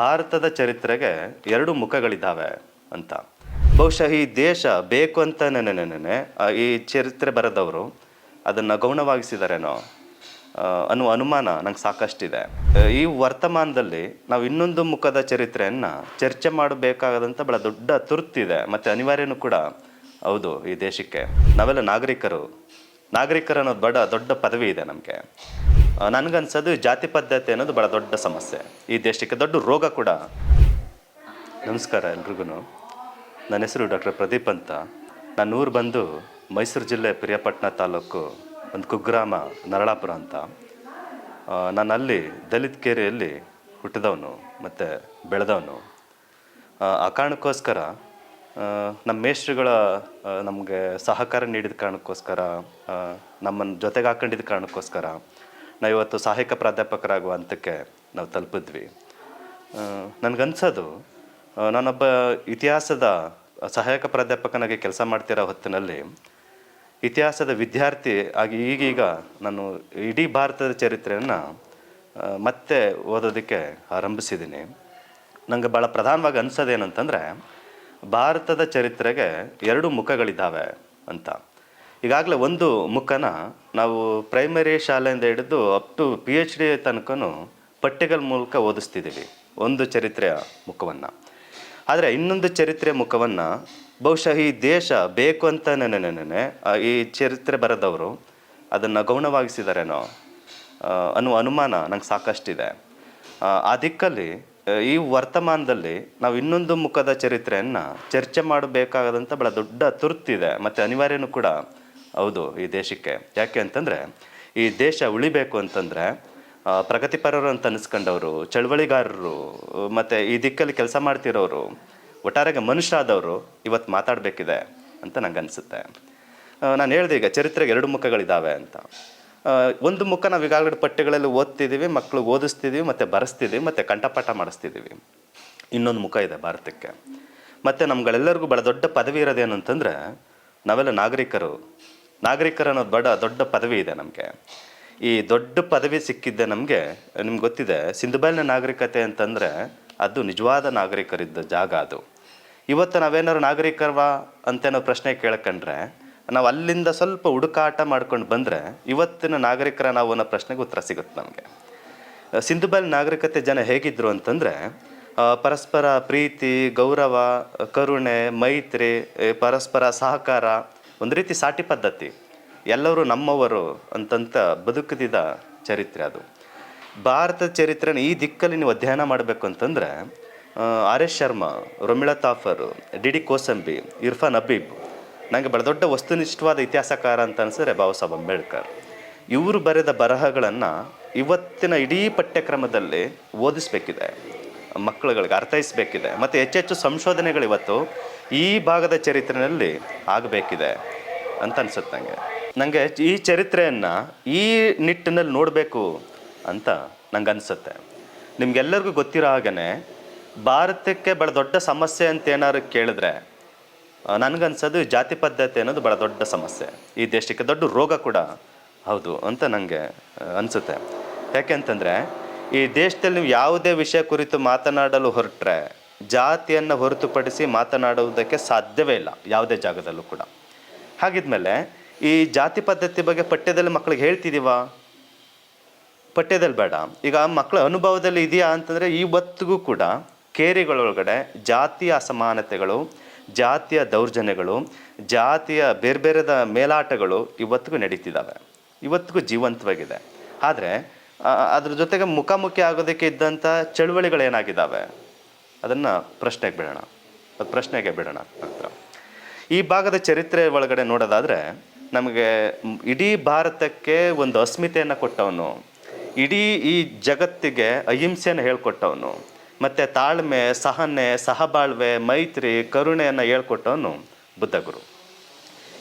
ಭಾರತದ ಚರಿತ್ರೆಗೆ ಎರಡು ಮುಖಗಳಿದ್ದಾವೆ ಅಂತ. ಬಹುಶಃ ಈ ದೇಶ ಬೇಕು ಅಂತ ನೆನೆ ಈ ಚರಿತ್ರೆ ಬರೆದವರು ಅದನ್ನು ಗೌಣವಾಗಿಸಿದಾರೇನೋ ಅನ್ನುವ ಅನುಮಾನ ನಂಗೆ ಸಾಕಷ್ಟಿದೆ. ಈ ವರ್ತಮಾನದಲ್ಲಿ ನಾವು ಇನ್ನೊಂದು ಮುಖದ ಚರಿತ್ರೆಯನ್ನು ಚರ್ಚೆ ಮಾಡಬೇಕಾದಂಥ ಬಹಳ ದೊಡ್ಡ ತುರ್ತಿದೆ, ಮತ್ತು ಅನಿವಾರ್ಯನೂ ಕೂಡ ಹೌದು ಈ ದೇಶಕ್ಕೆ. ನಾವೆಲ್ಲ ನಾಗರಿಕರು. ನಾಗರಿಕರು ಅನ್ನೋದು ಬಡ ದೊಡ್ಡ ಪದವಿ ಇದೆ ನಮಗೆ. ನನಗನ್ಸೋದು ಜಾತಿ ಪದ್ಧತಿ ಅನ್ನೋದು ಬಹಳ ದೊಡ್ಡ ಸಮಸ್ಯೆ. ಈ ದೇಶಕ್ಕೆ ದೊಡ್ಡ ರೋಗ ಕೂಡ. ನಮಸ್ಕಾರ ಎಲ್ರಿಗೂ ನನ್ನ ಹೆಸರು ಡಾಕ್ಟರ್ ಪ್ರದೀಪ್ ಅಂತ. ನನ್ನ ಊರು ಬಂದು ಮೈಸೂರು ಜಿಲ್ಲೆ ಪ್ರಿಯಪಟ್ಟಣ ತಾಲೂಕು ಒಂದು ಕುಗ್ರಾಮ ನರಳಾಪುರ ಅಂತ. ನಾನು ಅಲ್ಲಿ ದಲಿತ ಕೇರಿಯಲ್ಲಿ ಹುಟ್ಟಿದವನು ಮತ್ತು ಬೆಳೆದವನು. ಆ, ಕಾರಣಕ್ಕೋಸ್ಕರ ನಮ್ಮ ಮೇಷ್ಟ್ರುಗಳ ನಮಗೆ ಸಹಕಾರ ನೀಡಿದ ಕಾರಣಕ್ಕೋಸ್ಕರ ನಮ್ಮನ್ನು ಜೊತೆಗೆ ಹಾಕೊಂಡಿದ್ದ ಕಾರಣಕ್ಕೋಸ್ಕರ ನಾವು ಇವತ್ತು ಸಹಾಯಕ ಪ್ರಾಧ್ಯಾಪಕರಾಗುವ ಹಂತಕ್ಕೆ ನಾವು ತಲುಪಿದ್ವಿ. ನನಗನ್ಸೋದು ನಾನೊಬ್ಬ ಇತಿಹಾಸದ ಸಹಾಯಕ ಪ್ರಾಧ್ಯಾಪಕನಾಗಿ ಕೆಲಸ ಮಾಡ್ತಿರೋ ಹೊತ್ತಿನಲ್ಲಿ ಇತಿಹಾಸದ ವಿದ್ಯಾರ್ಥಿ ಆಗಿ ಈಗೀಗ ನಾನು ಇಡೀ ಭಾರತದ ಚರಿತ್ರೆಯನ್ನು ಮತ್ತೆ ಓದೋದಕ್ಕೆ ಆರಂಭಿಸಿದ್ದೀನಿ. ನನಗೆ ಭಾಳ ಪ್ರಧಾನವಾಗಿ ಅನಿಸೋದೇನಂತಂದರೆ, ಭಾರತದ ಚರಿತ್ರೆಗೆ ಎರಡು ಮುಖಗಳಿದ್ದಾವೆ ಅಂತ. ಈಗಾಗಲೇ ಒಂದು ಮುಖನ ನಾವು ಪ್ರೈಮರಿ ಶಾಲೆಯಿಂದ ಹಿಡಿದು up to P H D ತನಕನೂ ಪಠ್ಯಗಳ ಮೂಲಕ ಓದಿಸ್ತಿದ್ದೀವಿ. ಒಂದು ಚರಿತ್ರೆಯ ಮುಖವನ್ನು. ಆದರೆ ಇನ್ನೊಂದು ಚರಿತ್ರೆಯ ಮುಖವನ್ನು ಬಹುಶಃ ಈ ದೇಶ ಬೇಕು ಅಂತ ನೆನೆ ಈ ಚರಿತ್ರೆ ಬರೆದವರು ಅದನ್ನು ಗೌಣವಾಗಿಸಿದಾರೇನೋ ಅನ್ನುವ ಅನುಮಾನ ನಂಗೆ ಸಾಕಷ್ಟಿದೆ. ಆ, ದಿಕ್ಕಲ್ಲಿ ಈ ವರ್ತಮಾನದಲ್ಲಿ ನಾವು ಇನ್ನೊಂದು ಮುಖದ ಚರಿತ್ರೆಯನ್ನು ಚರ್ಚೆ ಮಾಡಬೇಕಾದಂಥ ಬಹಳ ದೊಡ್ಡ ತುರ್ತಿದೆ. ಮತ್ತು ಅನಿವಾರ್ಯನೂ ಕೂಡ ಹೌದು, ಈ ದೇಶಕ್ಕೆ. ಯಾಕೆ ಅಂತಂದರೆ, ಈ ದೇಶ ಉಳಿಬೇಕು ಅಂತಂದರೆ ಪ್ರಗತಿಪರರು ಅಂತ ಅನಿಸ್ಕೊಂಡವರು, ಚಳವಳಿಗಾರರು, ಮತ್ತು ಈ ದಿಕ್ಕಲ್ಲಿ ಕೆಲಸ ಮಾಡ್ತಿರೋರು, ಒಟ್ಟಾರೆಗೆ ಮನುಷ್ಯರಾದವರು ಇವತ್ತು ಮಾತಾಡಬೇಕಿದೆ ಅಂತ ನಂಗೆ ಅನಿಸುತ್ತೆ. ನಾನು ಹೇಳಿದೆ ಈಗ ಚರಿತ್ರೆಗೆ ಎರಡು ಮುಖಗಳಿದ್ದಾವೆ ಅಂತ. ಒಂದು ಮುಖ ನಾವು ಈಗಾಗಲೇ ಪಠ್ಯಗಳಲ್ಲಿ ಓದ್ತಿದ್ದೀವಿ ಮಕ್ಕಳು ಓದಿಸ್ತಿದ್ದೀವಿ ಮತ್ತು ಬರೆಸ್ತಿದ್ದೀವಿ ಮತ್ತು ಕಂಠಪಾಠ ಮಾಡಿಸ್ತಿದ್ದೀವಿ ಇನ್ನೊಂದು ಮುಖ ಇದೆ ಭಾರತಕ್ಕೆ. ಮತ್ತು ನಮ್ಗಳೆಲ್ಲರಿಗೂ ಭಾಳ ದೊಡ್ಡ ಪದವಿ ಇರೋದೇನು ಅಂತಂದರೆ ನಾವೆಲ್ಲ ನಾಗರಿಕರು. ನಾಗರಿಕರು ಅನ್ನೋದು ಬಡ, ದೊಡ್ಡ ಪದವಿ ಇದೆ ನಮಗೆ. ಈ ದೊಡ್ಡ ಪದವಿ ಸಿಕ್ಕಿದ್ದೆ ನಮಗೆ, ನಿಮ್ಗೆ ಗೊತ್ತಿದೆ, ಸಿಂಧುಬೈಲ್ನ ನಾಗರಿಕತೆ ಅಂತಂದರೆ ಅದು ನಿಜವಾದ ನಾಗರಿಕರಿದ್ದ ಜಾಗ ಅದು. ಇವತ್ತು ನಾವೇನಾದ್ರು ನಾಗರಿಕರವಾ ಅಂತೇನೋ ಪ್ರಶ್ನೆ ಕೇಳ್ಕೊಂಡ್ರೆ, ನಾವು ಅಲ್ಲಿಂದ ಸ್ವಲ್ಪ ಹುಡುಕಾಟ ಮಾಡ್ಕೊಂಡು ಬಂದರೆ ಇವತ್ತಿನ ನಾಗರಿಕರ ನಾವು ಅನ್ನೋ ಪ್ರಶ್ನೆಗೆ ಉತ್ತರ ಸಿಗುತ್ತೆ ನಮಗೆ. ಸಿಂಧುಬೈಲ್ ನಾಗರಿಕತೆ ಜನ ಹೇಗಿದ್ರು ಅಂತಂದರೆ ಪರಸ್ಪರ ಪ್ರೀತಿ, ಗೌರವ, ಕರುಣೆ, ಮೈತ್ರಿ ಪರಸ್ಪರ ಸಹಕಾರ ಒಂದು ರೀತಿ ಸಾಟಿ ಪದ್ಧತಿ. ಎಲ್ಲರೂ ನಮ್ಮವರು ಅಂತಂತ ಬದುಕದಿದ ಚರಿತ್ರೆ ಅದು. ಭಾರತದ ಚರಿತ್ರೆನ ಈ ದಿಕ್ಕಲ್ಲಿ ನೀವು ಅಧ್ಯಯನ ಮಾಡಬೇಕು ಅಂತಂದರೆ R S Sharma, Romila Thapar, D D Kosambi, Irfan Habib ನನಗೆ ಬಹಳ ದೊಡ್ಡ ವಸ್ತುನಿಷ್ಠವಾದ ಇತಿಹಾಸಕಾರ ಅಂತ ಅನಿಸಿದ್ರೆ ಬಾಬಾ ಸಾಹೇಬ್ ಅಂಬೇಡ್ಕರ್. ಇವರು ಬರೆದ ಬರಹಗಳನ್ನು ಇವತ್ತಿನ ಇಡೀ ಪಠ್ಯಕ್ರಮದಲ್ಲಿ ಓದಿಸ್ಬೇಕಿದೆ. ಮಕ್ಕಳುಗಳಿಗೆ ಅರ್ಥೈಸಬೇಕಿದೆ. ಮತ್ತು ಹೆಚ್ಚೆಚ್ಚು ಸಂಶೋಧನೆಗಳು ಇವತ್ತು ಈ ಭಾಗದ ಚರಿತ್ರೆಯಲ್ಲಿ ಆಗಬೇಕಿದೆ ಅಂತ ಅನ್ಸುತ್ತೆ ನನಗೆ ನನಗೆ ಈ ಚರಿತ್ರೆಯನ್ನು ಈ ನಿಟ್ಟಿನಲ್ಲಿ ನೋಡಬೇಕು ಅಂತ ನಂಗೆ ಅನಿಸುತ್ತೆ. ನಿಮಗೆಲ್ಲರಿಗೂ ಗೊತ್ತಿರೋ ಹಾಗೇ ಭಾರತಕ್ಕೆ ಭಾಳ ದೊಡ್ಡ ಸಮಸ್ಯೆ ಅಂತ ಏನಾದ್ರು ಕೇಳಿದ್ರೆ ನನಗನ್ಸೋದು ಜಾತಿ ಪದ್ಧತಿ ಅನ್ನೋದು ಭಾಳ ದೊಡ್ಡ ಸಮಸ್ಯೆ. ಈ ದೇಶಕ್ಕೆ ದೊಡ್ಡ ರೋಗ ಕೂಡ ಹೌದು ಅಂತ ನನಗೆ ಅನಿಸುತ್ತೆ. ಯಾಕೆ ಅಂತಂದರೆ, ಈ ದೇಶದಲ್ಲಿ ನೀವು ಯಾವುದೇ ವಿಷಯ ಕುರಿತು ಮಾತನಾಡಲು ಹೊರಟ್ರೆ ಜಾತಿಯನ್ನು ಹೊರತುಪಡಿಸಿ ಮಾತನಾಡುವುದಕ್ಕೆ ಸಾಧ್ಯವೇ ಇಲ್ಲ, ಯಾವುದೇ ಜಾಗದಲ್ಲೂ ಕೂಡ. ಹಾಗಿದ್ಮೇಲೆ ಈ ಜಾತಿ ಪದ್ಧತಿ ಬಗ್ಗೆ ಪಠ್ಯದಲ್ಲಿ ಮಕ್ಕಳಿಗೆ ಹೇಳ್ತಿದ್ದೀವ ಪಠ್ಯದಲ್ಲಿ ಬೇಡ. ಈಗ ಮಕ್ಕಳ ಅನುಭವದಲ್ಲಿ ಇದೆಯಾ ಅಂತಂದರೆ ಇವತ್ತಿಗೂ ಕೂಡ ಕೇರಿಗಳೊಳಗಡೆ ಜಾತಿಯ ಅಸಮಾನತೆಗಳು, ಜಾತಿಯ ದೌರ್ಜನ್ಯಗಳು, ಜಾತಿಯ ಬೇರೆ ಬೇರೆದ ಮೇಲಾಟಗಳು ಇವತ್ತಿಗೂ ನಡೀತಿದ್ದಾವೆ ಇವತ್ತಿಗೂ ಜೀವಂತವಾಗಿದೆ. ಆದರೆ ಅದ್ರ ಜೊತೆಗೆ ಮುಖಾಮುಖಿ ಆಗೋದಕ್ಕೆ ಇದ್ದಂಥ ಚಳುವಳಿಗಳೇನಾಗಿದ್ದಾವೆ ಅದನ್ನು ಪ್ರಶ್ನೆಗೆ ಬಿಡೋಣ. ಅದು ಪ್ರಶ್ನೆಗೆ ಬಿಡೋಣ ನಂತರ ಈ ಭಾಗದ ಚರಿತ್ರೆ ಒಳಗಡೆ ನೋಡೋದಾದರೆ ನಮಗೆ ಇಡೀ ಭಾರತಕ್ಕೆ ಒಂದು ಅಸ್ಮಿತೆಯನ್ನು ಕೊಟ್ಟವನು. ಇಡೀ ಈ ಜಗತ್ತಿಗೆ ಅಹಿಂಸೆಯನ್ನು ಹೇಳ್ಕೊಟ್ಟವನು. ಮತ್ತು ತಾಳ್ಮೆ, ಸಹನೆ, ಸಹಬಾಳ್ವೆ, ಮೈತ್ರಿ, ಕರುಣೆಯನ್ನು ಹೇಳ್ಕೊಟ್ಟವನು ಬುದ್ಧಗುರು.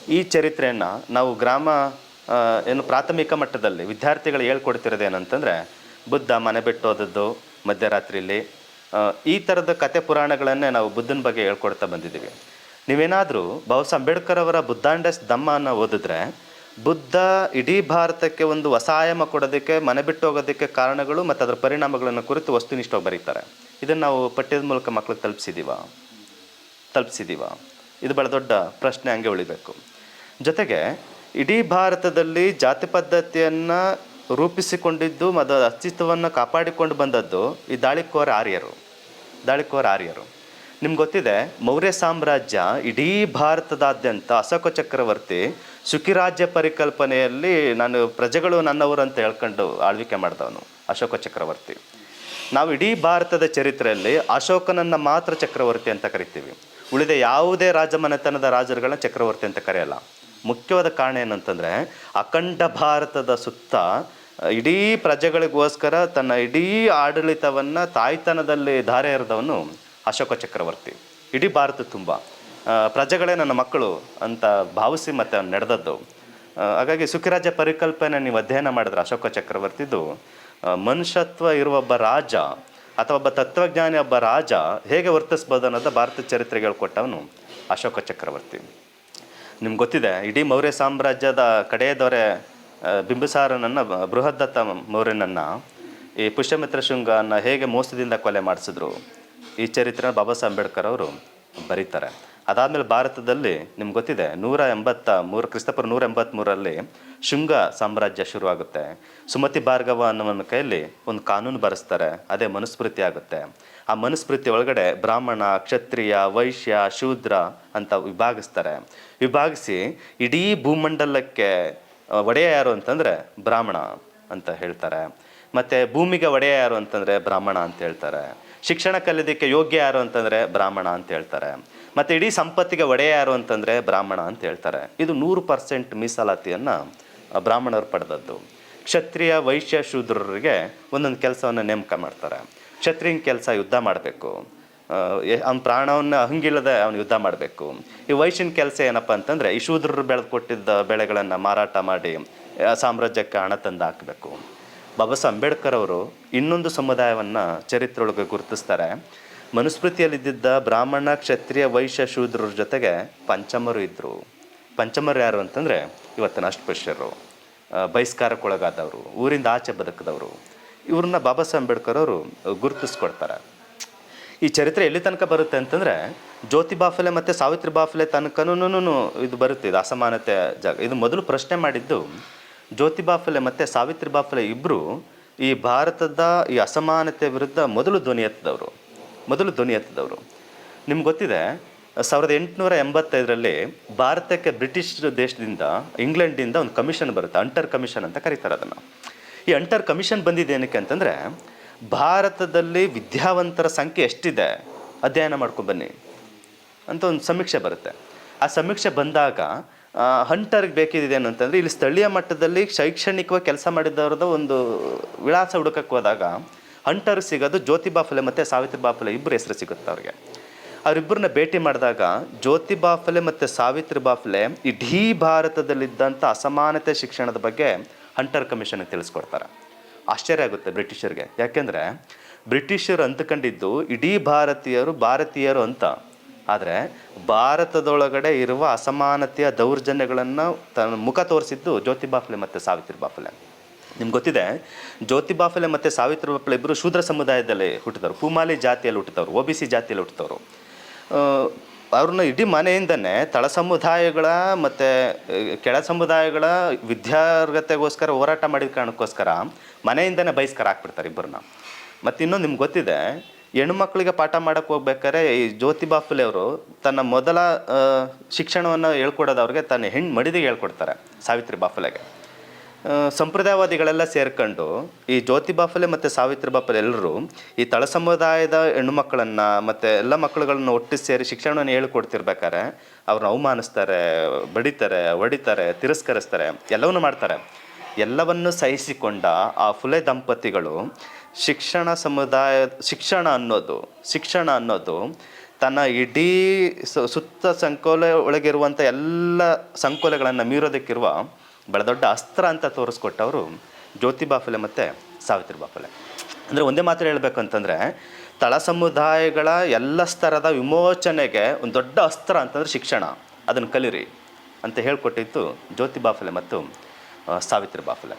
ಈ ಚರಿತ್ರೆಯನ್ನು ನಾವು ಗ್ರಾಮ ಏನು ಪ್ರಾಥಮಿಕ ಮಟ್ಟದಲ್ಲಿ ವಿದ್ಯಾರ್ಥಿಗಳು ಹೇಳ್ಕೊಡ್ತಿರೋದೇನಂತಂದರೆ ಬುದ್ಧ ಮನೆ ಬಿಟ್ಟು ಹೋದದ್ದು ಮಧ್ಯರಾತ್ರಿಯಲ್ಲಿ ಈ ಥರದ ಕತೆ ಪುರಾಣಗಳನ್ನೇ ನಾವು ಬುದ್ಧನ ಬಗ್ಗೆ ಹೇಳ್ಕೊಡ್ತಾ ಬಂದಿದ್ದೀವಿ. ನೀವೇನಾದರೂ ಬಾಬಾ ಅಂಬೇಡ್ಕರ್ ಅವರ ಬುದ್ಧಾಂಡಸ್ ಧಮ್ಮನ ಓದಿದ್ರೆ, ಬುದ್ಧ ಇಡೀ ಭಾರತಕ್ಕೆ ಒಂದು ಹೊಸ ಆಯಾಮ ಕೊಡೋದಕ್ಕೆ, ಮನೆ ಬಿಟ್ಟು ಹೋಗೋದಕ್ಕೆ ಕಾರಣಗಳು ಮತ್ತು ಅದರ ಪರಿಣಾಮಗಳನ್ನು ಕುರಿತು ವಸ್ತುನಿಷ್ಠವಾಗಿ ಬರೀತಾರೆ. ಇದನ್ನು ನಾವು ಪಠ್ಯದ ಮೂಲಕ ಮಕ್ಳಿಗೆ ತಲುಪಿಸಿದ್ದೀವ ತಲುಪಿಸಿದ್ದೀವ ಇದು ಭಾಳ ದೊಡ್ಡ ಪ್ರಶ್ನೆ ಹಂಗೆ ಉಳಿಬೇಕು. ಜೊತೆಗೆ, ಇಡೀ ಭಾರತದಲ್ಲಿ ಜಾತಿ ಪದ್ಧತಿಯನ್ನು ರೂಪಿಸಿಕೊಂಡಿದ್ದು ಮತ್ತು ಅಸ್ತಿತ್ವವನ್ನು ಕಾಪಾಡಿಕೊಂಡು ಬಂದದ್ದು ಈ ದಾಳಿಕೋರ ಆರ್ಯರು. ದಾಳಿಕೋರ ಆರ್ಯರು. ನಿಮ್ಗೆ ಗೊತ್ತಿದೆ, ಮೌರ್ಯ ಸಾಮ್ರಾಜ್ಯ ಇಡೀ ಭಾರತದಾದ್ಯಂತ ಅಶೋಕ ಚಕ್ರವರ್ತಿ ಸುಖಿರಾಜ್ಯ ಪರಿಕಲ್ಪನೆಯಲ್ಲಿ ನಾನು ಪ್ರಜೆಗಳು ನನ್ನವರು ಅಂತ ಹೇಳ್ಕೊಂಡು ಆಳ್ವಿಕೆ ಮಾಡಿದವನು, ಅಶೋಕ ಚಕ್ರವರ್ತಿ. ನಾವು ಇಡೀ ಭಾರತದ ಚರಿತ್ರೆಯಲ್ಲಿ ಅಶೋಕನನ್ನು ಮಾತ್ರ ಚಕ್ರವರ್ತಿ ಅಂತ ಕರಿತೀವಿ. ಉಳಿದ ಯಾವುದೇ ರಾಜಮನೆತನದ ರಾಜರುಗಳನ್ನ ಚಕ್ರವರ್ತಿ ಅಂತ ಕರೆಯಲ್ಲ. ಮುಖ್ಯವಾದ ಕಾರಣ ಏನಂತಂದರೆ, ಅಖಂಡ ಭಾರತದ ಸುತ್ತ ಇಡೀ ಪ್ರಜೆಗಳಿಗೋಸ್ಕರ ತನ್ನ ಇಡೀ ಆಡಳಿತವನ್ನು ತಾಯ್ತನದಲ್ಲಿ ಧಾರೆ ಎರೆದವನು ಅಶೋಕ ಚಕ್ರವರ್ತಿ. ಇಡೀ ಭಾರತ ತುಂಬ. ಪ್ರಜೆಗಳೇ ನನ್ನ ಮಕ್ಕಳು ಅಂತ ಭಾವಿಸಿ ಮತ್ತೆ ಅವ್ನು ನಡೆದದ್ದು. ಹಾಗಾಗಿ ಸುಖಿರಾಜ ಪರಿಕಲ್ಪನೆ ನೀವು ಅಧ್ಯಯನ ಮಾಡಿದ್ರೆ ಅಶೋಕ ಚಕ್ರವರ್ತಿದು ಮನುಷ್ಯತ್ವ ಇರುವ ಒಬ್ಬ ರಾಜ ಅಥವಾ ಒಬ್ಬ ತತ್ವಜ್ಞಾನಿ ಒಬ್ಬ ರಾಜ ಹೇಗೆ ವರ್ತಿಸ್ಬೋದು ಅನ್ನೋದು ಭಾರತ ಚರಿತ್ರೆಗೆ ಹೇಳ್ಕೊಟ್ಟವನು ಅಶೋಕ ಚಕ್ರವರ್ತಿ. ನಿಮ್ಗೆ ಗೊತ್ತಿದೆ, ಇಡೀ ಮೌರ್ಯ ಸಾಮ್ರಾಜ್ಯದ ಕಡೆಯದವರೇ ಬಿಂಬಿಸಾರನನ್ನು ಬೃಹದ್ದತ್ತ ಮೌರ್ಯನನ್ನು ಈ ಪುಷ್ಯಮಿತ್ರ ಶೃಂಗನ ಹೇಗೆ ಮೋಸದಿಂದ ಕೊಲೆ ಮಾಡಿಸಿದ್ರು, ಈ ಚರಿತ್ರೆ ಬಾಬಾ ಸಾಹೇಬ್ ಅಂಬೇಡ್ಕರ್ ಅವರು ಬರೀತಾರೆ. ಅದಾದಮೇಲೆ ಭಾರತದಲ್ಲಿ ನಿಮ್ಗೆ ಗೊತ್ತಿದೆ, ನೂರ ಎಂಬತ್ತ ಮೂರು, ಕ್ರಿಸ್ತಪುರ ನೂರ ಎಂಬತ್ತ್ಮೂರರಲ್ಲಿ ಶೃಂಗ ಸಾಮ್ರಾಜ್ಯ ಶುರುವಾಗುತ್ತೆ. ಸುಮತಿ ಭಾರ್ಗವ ಅನ್ನೋವನ ಕೈಯಲ್ಲಿ ಒಂದು ಕಾನೂನು ಬರೆಸ್ತಾರೆ, ಅದೇ ಮನುಸ್ಮೃತಿ ಆಗುತ್ತೆ. ಆ ಮನುಸ್ಮೃತಿ ಒಳಗಡೆ ಬ್ರಾಹ್ಮಣ, ಕ್ಷತ್ರಿಯ, ವೈಶ್ಯ, ಶೂದ್ರ ಅಂತ ವಿಭಾಗಿಸ್ತಾರೆ. ವಿಭಾಗಿಸಿ ಇಡೀ ಭೂಮಂಡಲಕ್ಕೆ ಒಡೆಯ ಯಾರು ಅಂತಂದರೆ ಬ್ರಾಹ್ಮಣ ಅಂತ ಹೇಳ್ತಾರೆ. ಮತ್ತು ಭೂಮಿಗೆ ಒಡೆಯ ಯಾರು ಅಂತಂದರೆ ಬ್ರಾಹ್ಮಣ ಅಂತ ಹೇಳ್ತಾರೆ. ಶಿಕ್ಷಣ ಕಲಿಯೋದಕ್ಕೆ ಯೋಗ್ಯ ಯಾರು ಅಂತಂದರೆ ಬ್ರಾಹ್ಮಣ ಅಂತ ಹೇಳ್ತಾರೆ. ಮತ್ತು ಇಡೀ ಸಂಪತ್ತಿಗೆ ಒಡೆಯ ಯಾರು ಅಂತಂದರೆ ಬ್ರಾಹ್ಮಣ ಅಂತ ಹೇಳ್ತಾರೆ. ಇದು ನೂರು ಪರ್ಸೆಂಟ್ ಮೀಸಲಾತಿಯನ್ನು ಬ್ರಾಹ್ಮಣರು ಪಡೆದದ್ದು. ಕ್ಷತ್ರಿಯ ವೈಶ್ಯ ಶೂದ್ರರಿಗೆ ಒಂದೊಂದು ಕೆಲಸವನ್ನು ನೇಮಕ ಮಾಡ್ತಾರೆ. ಕ್ಷತ್ರಿಯನ ಕೆಲಸ ಯುದ್ಧ ಮಾಡಬೇಕು. ಅವ್ನ ಪ್ರಾಣವನ್ನು ಹಂಗಿಲ್ಲದೆ ಅವ್ನು ಯುದ್ಧ ಮಾಡಬೇಕು. ಈ ವೈಶ್ಯನ ಕೆಲಸ ಏನಪ್ಪ ಅಂತಂದರೆ ಈ ಶೂದ್ರರು ಕೊಟ್ಟಿದ್ದ ಬೆಳೆಗಳನ್ನು ಮಾರಾಟ ಮಾಡಿ ಸಾಮ್ರಾಜ್ಯಕ್ಕೆ ಹಣ ತಂದು ಹಾಕಬೇಕು. ಬಾಬಾ ಸಾಹೇಬ್ ಅಂಬೇಡ್ಕರ್ ಅವರು ಇನ್ನೊಂದು ಸಮುದಾಯವನ್ನು ಚರಿತ್ರೊಳಗೆ ಗುರುತಿಸ್ತಾರೆ. ಮನುಸ್ಮೃತಿಯಲ್ಲಿದ್ದ ಬ್ರಾಹ್ಮಣ, ಕ್ಷತ್ರಿಯ, ವೈಶ್ಯ ಶೂದ್ರರ ಜೊತೆಗೆ ಪಂಚಮರು ಇದ್ದರು ಪಂಚಮರು ಯಾರು ಅಂತಂದರೆ ಇವತ್ತಿನ ಅಷ್ಟಪಶ್ಯರು ಬಹಿಷ್ಕಾರಕ್ಕೊಳಗಾದವರು, ಊರಿಂದ ಆಚೆ ಬದುಕಿದವರು. ಇವ್ರನ್ನ ಬಾಬಾ ಸಾಹೇಬ್ ಅಂಬೇಡ್ಕರ್ ಅವರು ಗುರುತಿಸ್ಕೊಡ್ತಾರೆ. ಈ ಚರಿತ್ರೆ ಎಲ್ಲಿ ತನಕ ಬರುತ್ತೆ ಅಂತಂದರೆ ಜ್ಯೋತಿ ಬಾಫಲೆ ಮತ್ತು ಸಾವಿತ್ರಿ ಬಾಫಲೆ ತನಕನೂ ಇದು ಬರುತ್ತೆ, ಇದು ಅಸಮಾನತೆ ಜಾಗ. ಇದು ಮೊದಲು ಪ್ರಶ್ನೆ ಮಾಡಿದ್ದು ಜ್ಯೋತಿ ಬಾಫಲೆ ಮತ್ತು ಸಾವಿತ್ರಿ ಬಾಫಲೆ ಇಬ್ಬರು ಈ ಭಾರತದ ಈ ಅಸಮಾನತೆ ವಿರುದ್ಧ ಮೊದಲು ಧ್ವನಿ ಎತ್ತದವರು, ಮೊದಲು ಧ್ವನಿ ಎತ್ತದವರು. ನಿಮ್ಗೆ ಗೊತ್ತಿದೆ, ಸಾವಿರದ ಎಂಟುನೂರ ಎಂಬತ್ತೈದರಲ್ಲಿ ಭಾರತಕ್ಕೆ ಬ್ರಿಟಿಷ್ ದೇಶದಿಂದ, ಇಂಗ್ಲೆಂಡಿಂದ ಒಂದು ಕಮಿಷನ್ ಬರುತ್ತೆ, ಅಂಟರ್ ಕಮಿಷನ್ ಅಂತ ಕರೀತಾರೆ ಅದನ್ನು. ಈ ಅಂಟರ್ ಕಮಿಷನ್ ಬಂದಿದ್ದೇನಕ್ಕೆ ಅಂತಂದರೆ ಭಾರತದಲ್ಲಿ ವಿದ್ಯಾವಂತರ ಸಂಖ್ಯೆ ಎಷ್ಟಿದೆ? ಅಧ್ಯಯನ ಮಾಡ್ಕೊಂಡು ಬನ್ನಿ. ಅಂತ ಒಂದು ಸಮೀಕ್ಷೆ ಬರುತ್ತೆ. ಆ ಸಮೀಕ್ಷೆ ಬಂದಾಗ ಹಂಟರ್ಗೆ ಬೇಕಿದೆ ಅಂತಂದರೆ ಇಲ್ಲಿ ಸ್ಥಳೀಯ ಮಟ್ಟದಲ್ಲಿ ಶೈಕ್ಷಣಿಕವಾಗಿ ಕೆಲಸ ಮಾಡಿದವ್ರದ್ದು ಒಂದು ವಿಳಾಸ ಹುಡುಕಕ್ಕೆ ಹೋದಾಗ ಹಂಟರ್ ಸಿಗೋದು ಜ್ಯೋತಿಬಾ ಬಾಫಲೆ ಮತ್ತು ಸಾವಿತ್ರಿ ಬಾಫಲೆ ಇಬ್ಬರು ಹೆಸರು ಸಿಗುತ್ತೆ ಅವ್ರಿಗೆ. ಅವರಿಬ್ಬರನ್ನ ಭೇಟಿ ಮಾಡಿದಾಗ, ಜ್ಯೋತಿ ಬಾಫಲೆ ಮತ್ತು ಸಾವಿತ್ರಿ ಬಾಫಲೆ ಇಡೀ ಭಾರತದಲ್ಲಿದ್ದಂಥ ಅಸಮಾನತೆ ಶಿಕ್ಷಣದ ಬಗ್ಗೆ ಹಂಟರ್ ಕಮಿಷನ್ಗೆ ತಿಳಿಸ್ಕೊಡ್ತಾರೆ. ಆಶ್ಚರ್ಯ ಆಗುತ್ತೆ ಬ್ರಿಟಿಷರಿಗೆ. ಯಾಕೆಂದರೆ ಬ್ರಿಟಿಷರು ಅಂದ್ಕೊಂಡಿದ್ದು ಇಡೀ ಭಾರತೀಯರು ಭಾರತೀಯರು ಅಂತ. ಆದರೆ ಭಾರತದೊಳಗಡೆ ಇರುವ ಅಸಮಾನತೆಯ ದೌರ್ಜನ್ಯಗಳನ್ನು ತನ್ನ ಮುಖ ತೋರಿಸಿದ್ದು ಜ್ಯೋತಿ ಬಾಫಲೆ ಮತ್ತು ಸಾವಿತ್ರಿ ಬಾಫಲೆ. ನಿಮ್ಗೆ ಗೊತ್ತಿದೆ, ಜ್ಯೋತಿ ಬಾಫಲೆ ಮತ್ತು ಸಾವಿತ್ರಿ ಬಾಫಲೆ ಇಬ್ಬರು ಶೂದ್ರ ಸಮುದಾಯದಲ್ಲಿ ಹುಟ್ಟಿದವರು. ಪೂಮಾಲಿ ಜಾತಿಯಲ್ಲಿ ಹುಟ್ಟಿದವರು, ಒ ಬಿ ಸಿ ಜಾತಿಯಲ್ಲಿ ಹುಟ್ಟಿದವರು. ಅವ್ರನ್ನ ಇಡೀ ಮನೆಯಿಂದನೇ ತಳ ಸಮುದಾಯಗಳ ಮತ್ತು ಕೆಳ ಸಮುದಾಯಗಳ ವಿದ್ಯಾರ್ಹತೆಗೋಸ್ಕರ ಹೋರಾಟ ಮಾಡಿದ ಕಾರಣಕ್ಕೋಸ್ಕರ ಮನೆಯಿಂದನೇ ಬಹಿಷ್ಕಾರ ಹಾಕ್ಬಿಡ್ತಾರೆ ಇಬ್ಬರನ್ನ. ಮತ್ತು ಇನ್ನೊಂದು ನಿಮ್ಗೆ ಗೊತ್ತಿದೆ ಹೆಣ್ಮಕ್ಳಿಗೆ ಪಾಠ ಮಾಡೋಕ್ಕೆ ಹೋಗ್ಬೇಕಾದ್ರೆ ಈ ಜ್ಯೋತಿ ಫುಲೆ ಅವರು ತನ್ನ ಮೊದಲ ಶಿಕ್ಷಣವನ್ನು ಹೇಳ್ಕೊಡೋದು ಅವ್ರಿಗೆ ತನ್ನ ಹೆಣ್ಣು ಮಡಿದಿಗೆ ಹೇಳ್ಕೊಡ್ತಾರೆ ಸಾವಿತ್ರಿ ಬಾಫುಲೆಗೆ ಸಂಪ್ರದಾಯವಾದಿಗಳೆಲ್ಲ ಸೇರ್ಕೊಂಡು ಈ ಜ್ಯೋತಿ ಬಾಫಲೆ ಮತ್ತು ಸಾವಿತ್ರಿ ಬಾಫಲೆ ಎಲ್ಲರೂ ಈ ತಳ ಸಮುದಾಯದ ಹೆಣ್ಣು ಮಕ್ಕಳನ್ನು ಮತ್ತು ಎಲ್ಲ ಮಕ್ಕಳುಗಳನ್ನು ಒಟ್ಟು ಸೇರಿ ಶಿಕ್ಷಣವನ್ನು ಹೇಳ್ಕೊಡ್ತಿರ್ಬೇಕಾದ್ರೆ ಅವ್ರನ್ನ ಅವಮಾನಿಸ್ತಾರೆ, ಬಡಿತಾರೆ, ಹೊಡಿತಾರೆ, ತಿರಸ್ಕರಿಸ್ತಾರೆ, ಎಲ್ಲವನ್ನೂ ಮಾಡ್ತಾರೆ. ಎಲ್ಲವನ್ನು ಸಹಿಸಿಕೊಂಡ ಆ ಫುಲೆ ದಂಪತಿಗಳು ಶಿಕ್ಷಣ ಸಮುದಾಯ, ಶಿಕ್ಷಣ ಅನ್ನೋದು ಶಿಕ್ಷಣ ಅನ್ನೋದು ತನ್ನ ಇಡೀ ಸುತ್ತ ಸಂಕೋಲೆ ಒಳಗಿರುವಂಥ ಎಲ್ಲ ಸಂಕೋಲೆಗಳನ್ನು ಮೀರೋದಕ್ಕಿರುವ ದೊಡ್ಡ ಅಸ್ತ್ರ ಅಂತ ತೋರಿಸ್ಕೊಟ್ಟವರು ಜ್ಯೋತಿ ಬಾಫುಲೆ ಮತ್ತು ಸಾವಿತ್ರಿ ಬಾಫಲೆ ಅಂದರೆ ಒಂದೇ ಮಾತ್ರ ಹೇಳಬೇಕು ಅಂತಂದರೆ ತಳ ಸಮುದಾಯಗಳ ಎಲ್ಲ ಸ್ತರದ ವಿಮೋಚನೆಗೆ ಒಂದು ದೊಡ್ಡ ಅಸ್ತ್ರ ಅಂತಂದರೆ ಶಿಕ್ಷಣ. ಅದನ್ನು ಕಲಿರಿ ಅಂತ ಹೇಳ್ಕೊಟ್ಟಿದ್ದು ಜ್ಯೋತಿ ಬಾಫುಲೆ ಮತ್ತು ಆ, ಸಾವಿತ್ರಿ ಬಾಫಲೆ